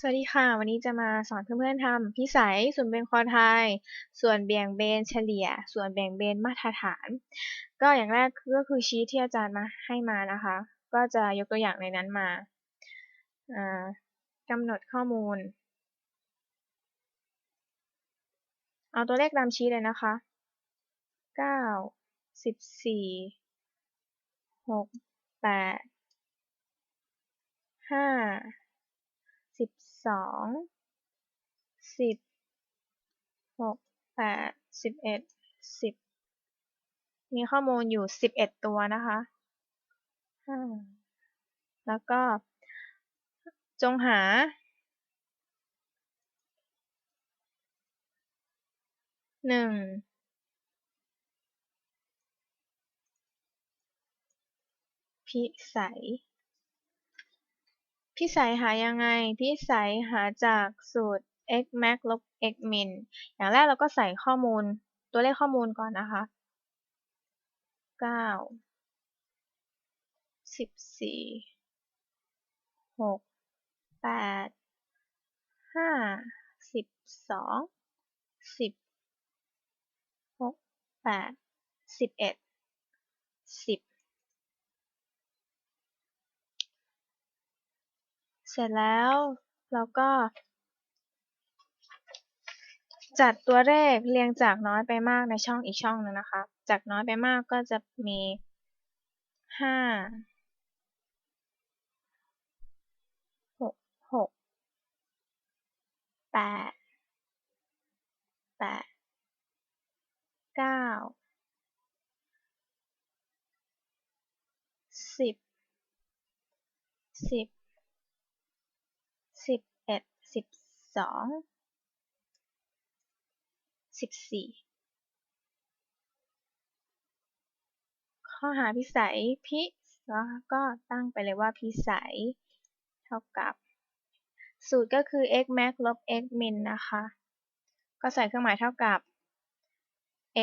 สวัสดีค่ะ วันนี้จะมาสอนเพื่อนๆทำพิสัยส่วนเบนคอไทย ส่วนแบ่งเบนเฉลี่ย ส่วนแบ่งเบนมาตรฐาน ก็อย่างแรกก็คือชีทที่อาจารย์มาให้มานะคะ ก็จะยกตัวอย่างในนั้นมากำหนดข้อมูล เอาตัวเลขตามชีทเลยนะคะเก้าสิบ สิบสองสิบหกแปดสิบเอ็ดสิบมีข้อมูลอยู่สิบเอ็ดตัวนะคะห้าแล้วก็จงหา หนึ่ง พิสัย พี่สายหายังไง พี่สายหาจากสูตร x max ลบ x min อย่างแรกเราก็ใส่ข้อมูลตัวเลขข้อมูลก่อนนะคะ 9 14 6 8 5 12 10 6 8 11 10 เสร็จแล้วเราก็ จัดตัวเลขเรียงจากน้อยไปมากในช่องอีกช่องนึงนะคะ จากน้อยไปมากก็จะมีห้าหกหกแปดแปดเก้าสิบสิบเอ็ดสิบ สองสิบสี่ข้อหาพิสัยพิแล้วก็ตั้งไปเลยว่าพิสัยเท่ากับ สูตรก็คือ x max ลบ x min นะคะ ก็ใส่เครื่องหมายเท่ากับ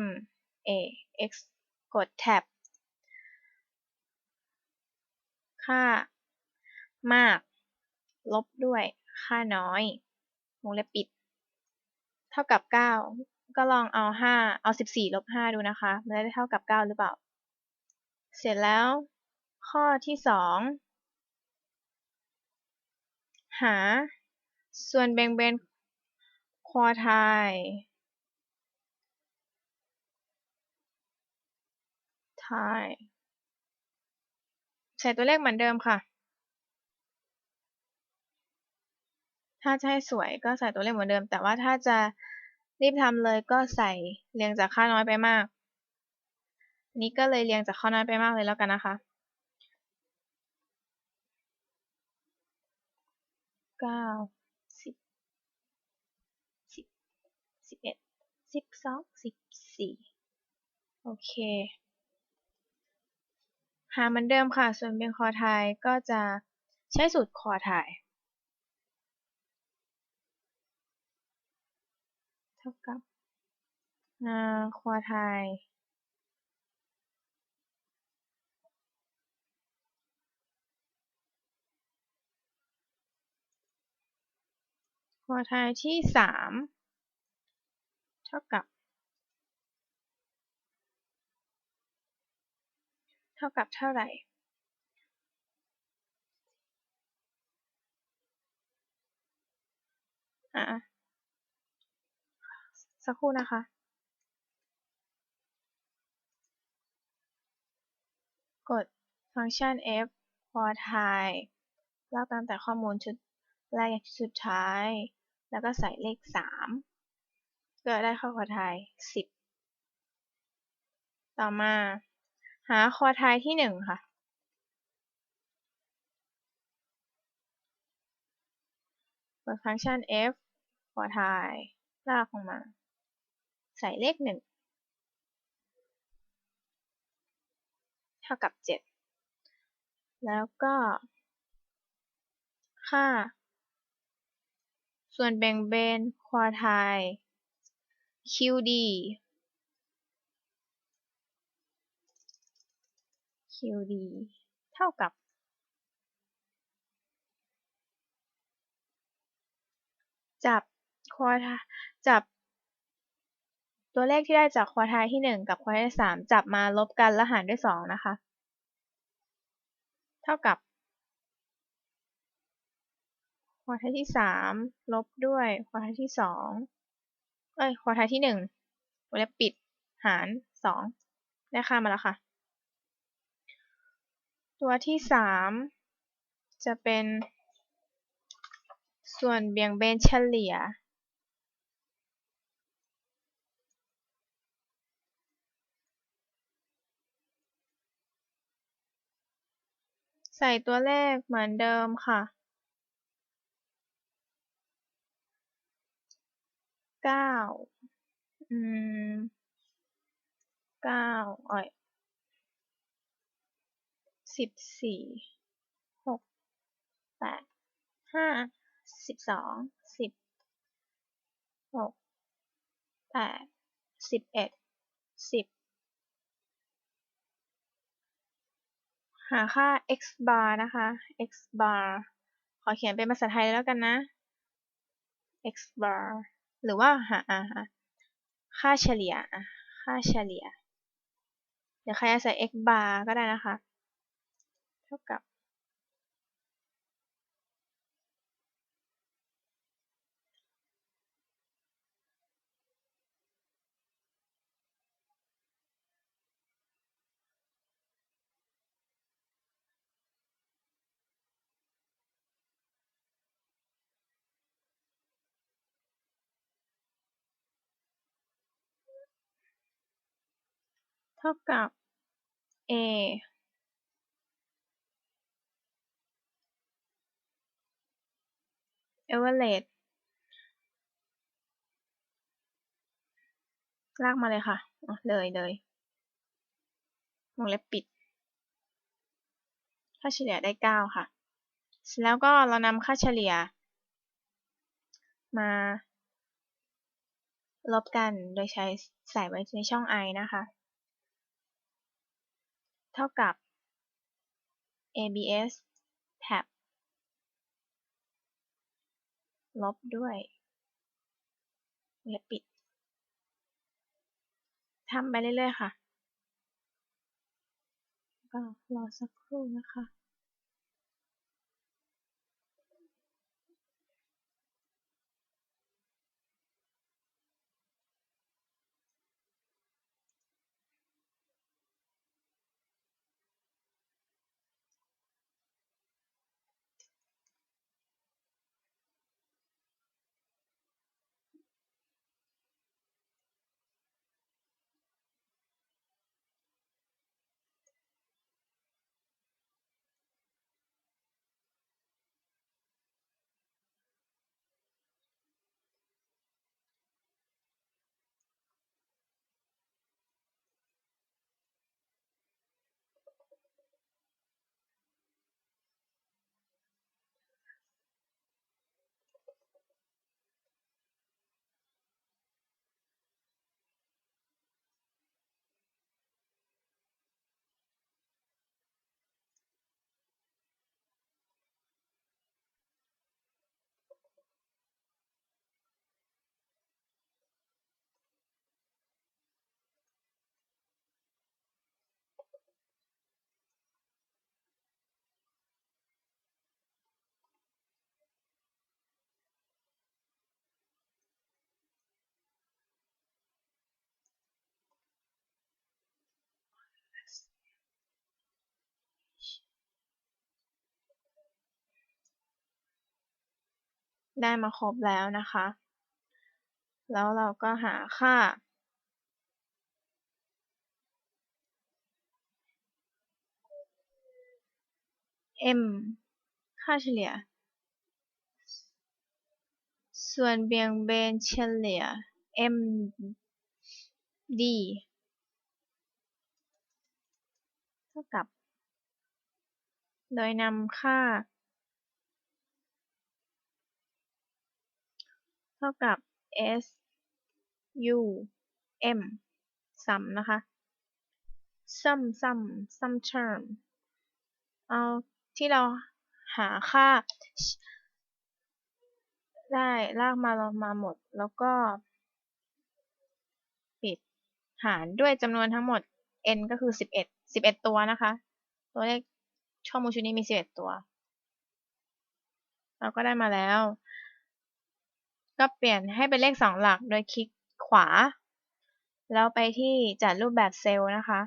m a x กด tab ค่ามาก ลบด้วยค่าน้อย วงเล็บปิด เท่ากับ 9 ก็ลองเอา 5 เอา 14 ลบ 5 ดูนะคะมันได้เท่ากับ 9 หรือเปล่า เสร็จแล้ว ข้อที่ 2 หา ส่วนแบ่งเป็นควอไทไทใส่ตัวเลขเหมือนเดิมค่ะ ถ้าจะให้สวยก็ใส่ตัวเลขเหมือนเดิม แต่ว่าถ้าจะรีบทำเลยก็ใส่เรียงจากค่าน้อยไปมาก นี้ก็เลยเรียงจากค่าน้อยไปมากเลยแล้วกันนะคะ เก้าสิบสิบสิบเอ็ดสิบสองสิบสี่โอเค หาเหมือนเดิมค่ะ ส่วนเป็นคอไทยก็จะใช้สูตรคอไทย ท่ากับควาไทยควาไทยที่สามเท่ากับ เท่ากับเท่าไหร่อะ สักครู่นะคะกดฟังก์ชัน f for thai ลากตั้งแต่ข้อมูลชุดแรกสุดท้าย แล้วก็ใส่เลข 3 ก็ได้ข้อควอไทย 10 ต่อมา หาควอไทยที่ 1 ค่ะกดฟังก์ชัน f for thai ลากลงมา ใส่เลขหนึ่งเท่ากับเจ็ดแล้วก็ค่า ส่วนแบ่งเบนควอไทย QD QD เท่ากับ จับควอทาจับ ตัวเลขที่ได้จากควอทายที่ 1 กับควอทายที่3จับมาลบกันแล้วหารด้วย 2 นะคะ เท่ากับควอทายที่ 3 ลบด้วยควอทายที่ 2 เอ้ยควอทายที่ 1วงเล็บปิดหาร 2 ได้ค่ามาแล้วค่ะ ตัวที่ 3 จะเป็นส่วนเบี่ยงเบนเฉลี่ย ส่ตัวเลขเหมือนเดิมค่ะ เก้า อืม เก้าอ้อยสิบสี่ หก แปด ห้า สิบสอง สิบ หก แปด สิบเอ็ด สิบาค่า x bar นะคะ x bar ขอเขียนเป็นภาษาไทยแล้วกันนะ x bar หรือว่าหาค่าเฉลี่ย ค่าเฉลี่ย เดี๋ยวใครจะใส่ x bar ก็ได้นะคะ เท่ากับ ท่ากับ a average ลากมาเลยค่ะ เลยเลยวงเล็บปิด ค่าเฉลี่ยได้ 9 ค่ะ เสร็จแล้วก็เรานำค่าเฉลี่ย มาลบกันโดยใช้ใส่ไว้ในช่อง i นะคะ เท่ากับ abs tab ลบด้วยเล็บปิดทำไปเรื่อยๆค่ะ ก็รอสักครู่นะคะ ได้มาครบแล้วนะคะ แล้วเราก็หาค่า m ค่าเฉลี่ย ส่วนเบี่ยงเบนเฉลี่ย m d เท่ากับ โดยนำค่า ท่ากับ s u m sum นะคะ sum sum sum term เอาที่เราหาค่า ได้ลากมาลงมาหมด แล้วก็ ปิดหารด้วยจำนวนทั้งหมด n ก็คือสิบเอ็ดสิบเอ็ดตัวนะคะ ตัวเลขข้อมูลชุดนี้มีสิบเอ็ดตัว เราก็ได้มาแล้ว ก็เปลี่ยนให้เป็นเลขสองหลักโดยคลิกขวา แล้วไปที่จัดรูปแบบเซลล์นะคะ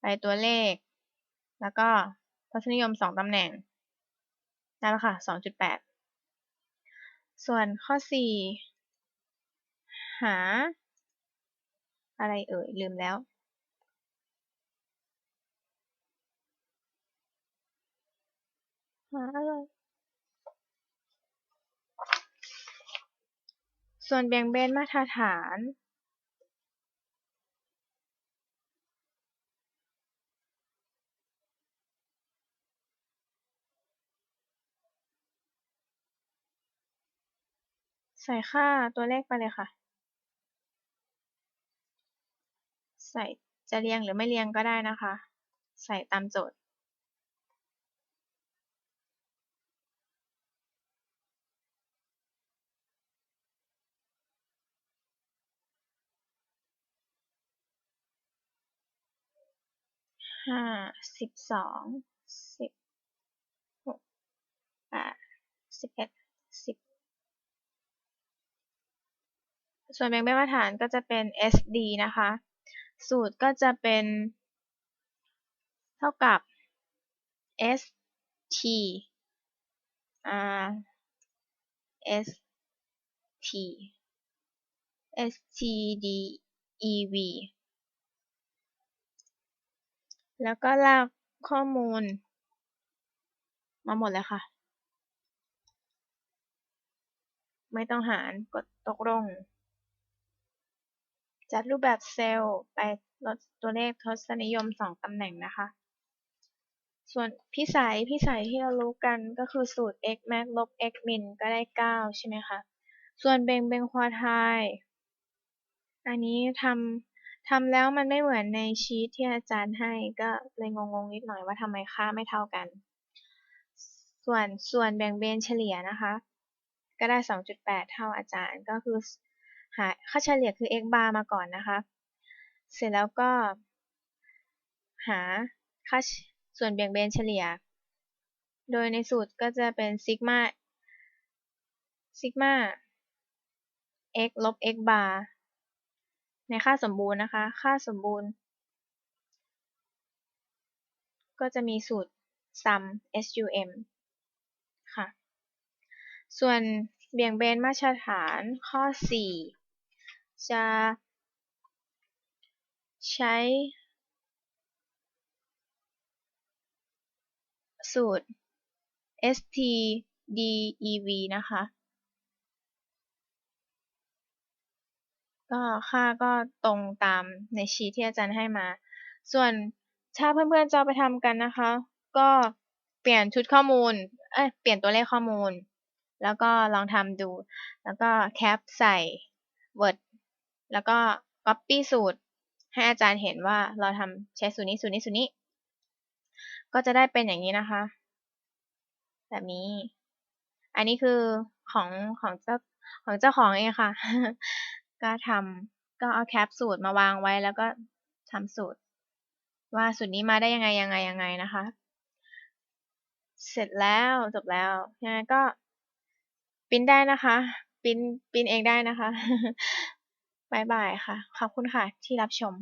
ไปตัวเลข แล้วก็ทศนิยมสองตำแหน่งนั่นแหละค่ะสองจุดแปดส่วนข้อสี่หา อะไรเอ่ย ลืมแล้วหาอะไร ส่วนแบ่งเบนมาตรฐานใส่ค่าตัวเลขไปเลยค่ะ ใส่จะเรียงหรือไม่เรียงก็ได้นะคะ ใส่ตามโจทย์ ห้าสิบสองสิบหกแปดสิบเอ็ดสิบส่วนแบ่งเบนมาตรฐานก็จะเป็น SD นะคะ สูตรก็จะเป็นเท่ากับ ST R ST STDEV แล้วก็ลากข้อมูล มาหมดเลยค่ะ ไม่ต้องหารกดตกลง จัดรูปแบบเซลล์ไปลดตัวเลขทศนิยมสองตำแหน่งนะคะ ส่วนพิสัยพิสัยที่เรารู้กันก็คือสูตร x max ลบ x min ก็ได้ 9 ใช่ไหมคะ ส่วนเบงเบงควอไทอันนี้ทำ ทำแล้วมันไม่เหมือนในชีทที่อาจารย์ให้ก็เลยงงๆนิดหน่อยว่าทำไมค่าไม่เท่ากัน ส่วนส่วนแบ่งเบนเฉลี่ยนะคะ ก็ได้ 2.8 เท่าอาจารย์ก็คือหาค่าเฉลี่ยคือ x bar มาก่อนนะคะ เสร็จแล้วก็ หาค่าส่วนเบี่ยงเบนเฉลี่ย โดยในสูตรก็จะเป็นซิกมาซิกมา x ลบ x bar ในค่าสมบูรณ์นะคะ ค่าสมบูรณ์ ก็จะมีสูตร sum sum ค่ะ ส่วนเบี่ยงเบนมาตรฐานข้อ 4 จะใช้สูตร stdev นะคะ ก็ค่าก็ตรงตามในชีทที่อาจารย์ให้มา ส่วนถ้าเพื่อนๆจะไปทำกันนะคะ ก็เปลี่ยนชุดข้อมูล เอ้ย เปลี่ยนตัวเลขข้อมูล แล้วก็ลองทำดู แล้วก็แคปใส่ Word แล้วก็ Copy สูตร ให้อาจารย์เห็นว่าเราทำใช้สูตรนี้สูตรนี้สูตรนี้ ก็จะได้เป็นอย่างนี้นะคะ แบบนี้ อันนี้คือของของเจ้าของเจ้าของเองค่ะ ก็ทำก็เอาแคปสูตรมาวางไว้แล้วก็ทำสูตร ว่าสูตรนี้มาได้ยังไงยังไงยังไงนะคะ เสร็จแล้วจบแล้วยังไงก็ปิ้นได้นะคะปิ้นปิ้นเองได้นะคะบายบายค่ะ ขอบคุณค่ะที่รับชม